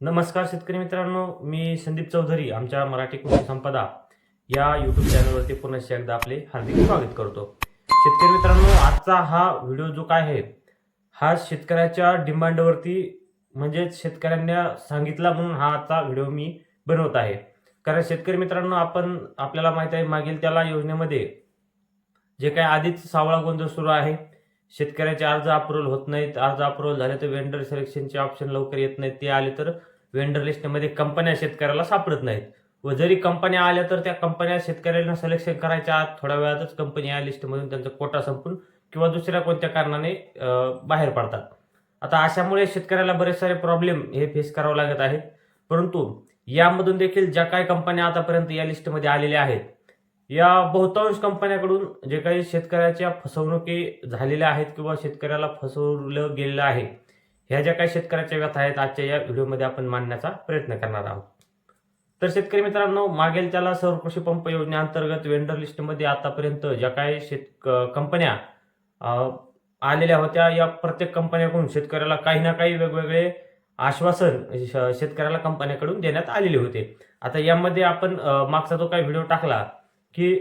नमस्कार शेतकरी मित्रांनो मी संदीप चौधरी आमच्या मराठी कृषी संपदा या यूट्यूब चॅनलवरती पुन्हा एकदा आपले हार्दिक स्वागत करतो. शेतकरी मित्रांनो आजचा हा व्हिडिओ जो काय आहे हा शेतकऱ्याच्या डिमांडवरती म्हणजेच शेतकऱ्यांना सांगितला म्हणून हा आजचा व्हिडिओ मी बनवत आहे. कारण शेतकरी मित्रांनो आपण आपल्याला माहीत आहे मागील त्याला योजनेमध्ये जे काही आधीच सावळा गोंधळ सुरू आहे शेतकऱ्याचे अर्ज अप्रुव्हल होत नाहीत. अर्ज अप्रुव्हल झाले तर वेंडर सिलेक्शनचे ऑप्शन लवकर येत नाहीत. ते आले तर वेंडर लिस्टमध्ये कंपन्या शेतकऱ्याला सापडत नाहीत. व जरी कंपन्या आल्या तर त्या कंपन्या शेतकऱ्यांना सिलेक्शन करायच्या आत थोड्या वेळातच कंपनी या लिस्टमधून त्यांचा कोटा संपून किंवा दुसऱ्या कोणत्या कारणाने बाहेर पडतात. आता अशामुळे शेतकऱ्याला बरेच सारे प्रॉब्लेम हे फेस करावं लागत आहेत. परंतु यामधून देखील ज्या काही कंपन्या आतापर्यंत या लिस्टमध्ये आलेल्या आहेत या बहुतांश कंपन्याकडून जे काही शेतकऱ्याच्या फसवणुकी झालेल्या आहेत किंवा शेतकऱ्याला फसवलं गेलेलं आहे ह्या ज्या काही शेतकऱ्याच्या व्यथा आहेत आजच्या या व्हिडिओमध्ये आपण मांडण्याचा प्रयत्न करणार आहोत. तर शेतकरी मित्रांनो मागेल त्याला सौर कृषी पंप योजनेअंतर्गत वेंडर लिस्टमध्ये आतापर्यंत ज्या काही शेत कंपन्या आलेल्या होत्या या प्रत्येक कंपन्याकडून शेतकऱ्याला काही ना काही वेगवेगळे आश्वासन श- शेतकऱ्याला कंपन्याकडून देण्यात आलेले होते. आता यामध्ये आपण मागचा जो काही व्हिडिओ टाकला की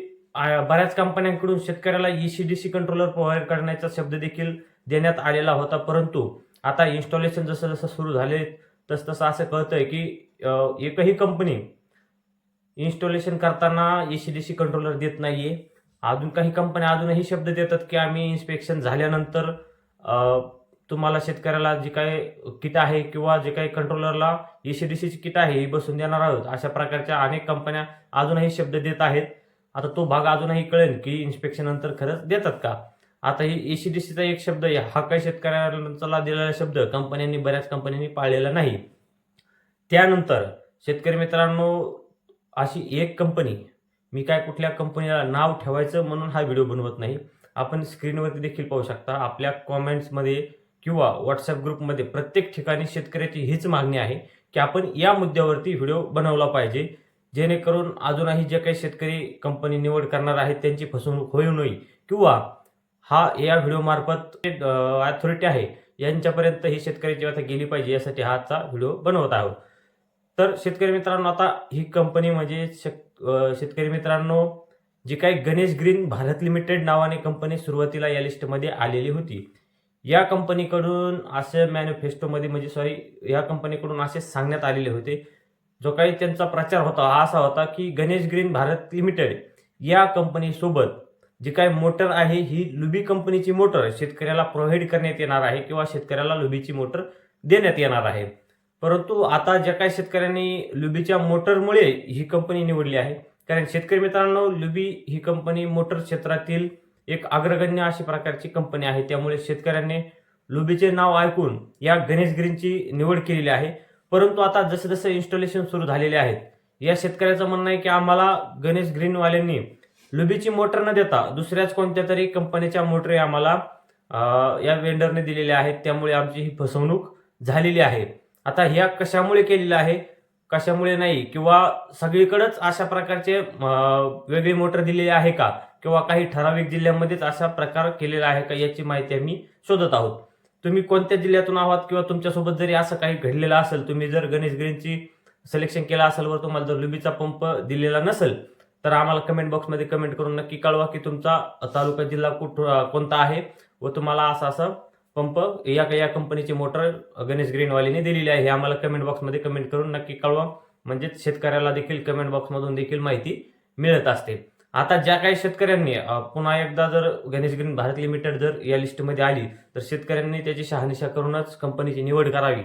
बऱ्याच कंपन्यांकडून शेतकऱ्याला ईसीडीसी कंट्रोलर प्रोव्हाइड करण्याचा शब्द देखील देण्यात आलेला होता. परंतु आता इन्स्टॉलेशन जसं जसं सुरू झाले तस तसं असं कळतंय की एकही कंपनी इन्स्टॉलेशन करताना ईसीडीसी कंट्रोलर देत नाहीये. अजून काही कंपन्या अजूनही शब्द देतात की आम्ही इन्स्पेक्शन झाल्यानंतर तुम्हाला शेतकऱ्याला जे काही किट आहे किंवा जे काही कंट्रोलरला ईसीडीसीची किट आहे ही बसून देणार आहोत. अशा प्रकारच्या अनेक कंपन्या अजूनही शब्द देत आहेत. आता तो भाग अजूनही कळेल की इन्स्पेक्शन नंतर खरंच देतात का? आता ही E ईसीडीसीचा एक शब्द आहे हा काही शेतकऱ्याला दिलेला शब्द कंपन्यांनी बऱ्याच कंपन्यांनी पाळलेला नाही. त्यानंतर शेतकरी मित्रांनो अशी एक कंपनी मी काय कुठल्या कंपनीला नाव ठेवायचं म्हणून हा व्हिडिओ बनवत नाही. आपण स्क्रीनवरती देखील पाहू शकता आपल्या कॉमेंट्समध्ये किंवा व्हॉट्सअप ग्रुपमध्ये प्रत्येक ठिकाणी शेतकऱ्याची हीच मागणी आहे की आपण या मुद्द्यावरती व्हिडिओ बनवला पाहिजे. जेणेकरून अजूनही जे काही शेतकरी कंपनी निवड करणार आहेत त्यांची फसवणूक होऊ नये. किंवा हा या व्हिडिओमार्फत अथॉरिटी आहे यांच्यापर्यंत ही शेतकऱ्याची व्यथा गेली पाहिजे यासाठी हा आजचा व्हिडिओ बनवत आहोत. तर शेतकरी मित्रांनो आता ही कंपनी म्हणजे शेत- शेतकरी मित्रांनो जी काही गणेश ग्रीन भारत लिमिटेड नावाने कंपनी सुरुवातीला या लिस्टमध्ये आलेली होती. या कंपनीकडून असे मॅनिफेस्टोमध्ये म्हणजे सॉरी या कंपनीकडून असे सांगण्यात आलेले होते. जो काही त्यांचा प्रचार होता हा असा होता की गणेश ग्रीन भारत लिमिटेड या कंपनीसोबत जी काही मोटर आहे ही लुबी कंपनीची मोटर शेतकऱ्याला प्रोव्हाइड करण्यात येणार आहे किंवा शेतकऱ्याला लुबीची मोटर देण्यात येणार आहे. परंतु आता ज्या काही शेतकऱ्यांनी लुबीच्या मोटरमुळे ही कंपनी निवडली आहे कारण शेतकरी मित्रांनो लुबी ही कंपनी मोटर क्षेत्रातील एक अग्रगण्य अशी प्रकारची कंपनी आहे. त्यामुळे शेतकऱ्यांनी लुबीचे नाव ऐकून या गणेश ग्रीनची निवड केलेली आहे. परंतु आता जसे जसे इन्स्टॉलेशन सुरू झालेले आहेत या शेतकऱ्याचं म्हणणं आहे की आम्हाला गणेश ग्रीनवाल्यांनी लुबीची मोटर न देता दुसऱ्याच कोणत्या तरी कंपनीच्या मोटरी आम्हाला या वेंडरने दिलेल्या आहेत त्यामुळे आमची ही फसवणूक झालेली आहे. आता ह्या कशामुळे केलेलं आहे? कशामुळे नाही? किंवा सगळीकडंच अशा प्रकारचे वेगळी मोटर दिलेली आहे का? किंवा काही ठराविक जिल्ह्यांमध्येच अशा प्रकार केलेला आहे का याची माहिती आम्ही शोधत आहोत. तुम्ही कोणत्या जिल्ह्यातून आहात किंवा तुमच्यासोबत जरी असं काही घडलेलं असेल तुम्ही जर गणेश ग्रीनची सिलेक्शन केलं असेल वर तुम्हाला जर लुबीचा पंप दिलेला नसेल तर आम्हाला कमेंट बॉक्समध्ये कमेंट करून नक्की कळवा की तुमचा तालुका जिल्हा कुठ कोणता आहे व तुम्हाला असा असं पंप या या कंपनीची मोटर गणेश ग्रीनवालीने दिलेली आहे. हे आम्हाला कमेंट बॉक्समध्ये कमेंट करून नक्की कळवा. म्हणजेच शेतकऱ्याला देखील कमेंट बॉक्समधून देखील माहिती मिळत असते. आता ज्या काही शेतकऱ्यांनी पुन्हा एकदा जर गणेश ग्रीन भारत लिमिटेड जर या लिस्टमध्ये आली तर शेतकऱ्यांनी त्याची शहानिशा करूनच कंपनीची निवड करावी.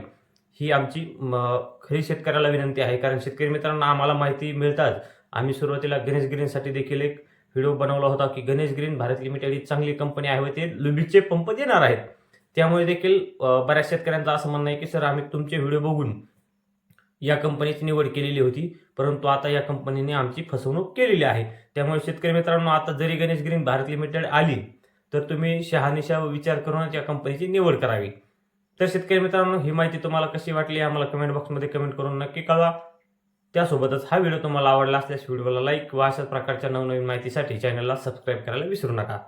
ही आमची म, खरी शेतकऱ्याला विनंती आहे. कारण शेतकरी मित्रांना आम्हाला माहिती मिळतात आम्ही सुरुवातीला गणेश ग्रीनसाठी देखील एक व्हिडिओ बनवला होता की गणेश ग्रीन भारत लिमिटेड ही चांगली कंपनी आहे व ते लुबीचे पंप देणार आहेत. त्यामुळे देखील बऱ्याच शेतकऱ्यांचं असं म्हणणं आहे की सर आम्ही तुमचे व्हिडिओ बघून या कंपनीची निवड केलेली होती. परंतु आता या कंपनीने आमची फसवणूक केलेली आहे. त्यामुळे शेतकरी मित्रांनो आता जरी गणेश ग्रीन भारत लिमिटेड आली तर तुम्ही शहानिशा व विचार करूनच या कंपनीची निवड करावी. तर शेतकरी मित्रांनो ही माहिती तुम्हाला कशी वाटली आम्हाला कमेंट बॉक्समध्ये कमेंट करून नक्की कळवा. त्यासोबतच हा व्हिडिओ तुम्हाला आवडला असल्यास व्हिडिओला लाईक व अशाच प्रकारच्या नवनवीन माहितीसाठी चॅनलला सबस्क्राईब करायला विसरू नका.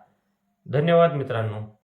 धन्यवाद मित्रांनो.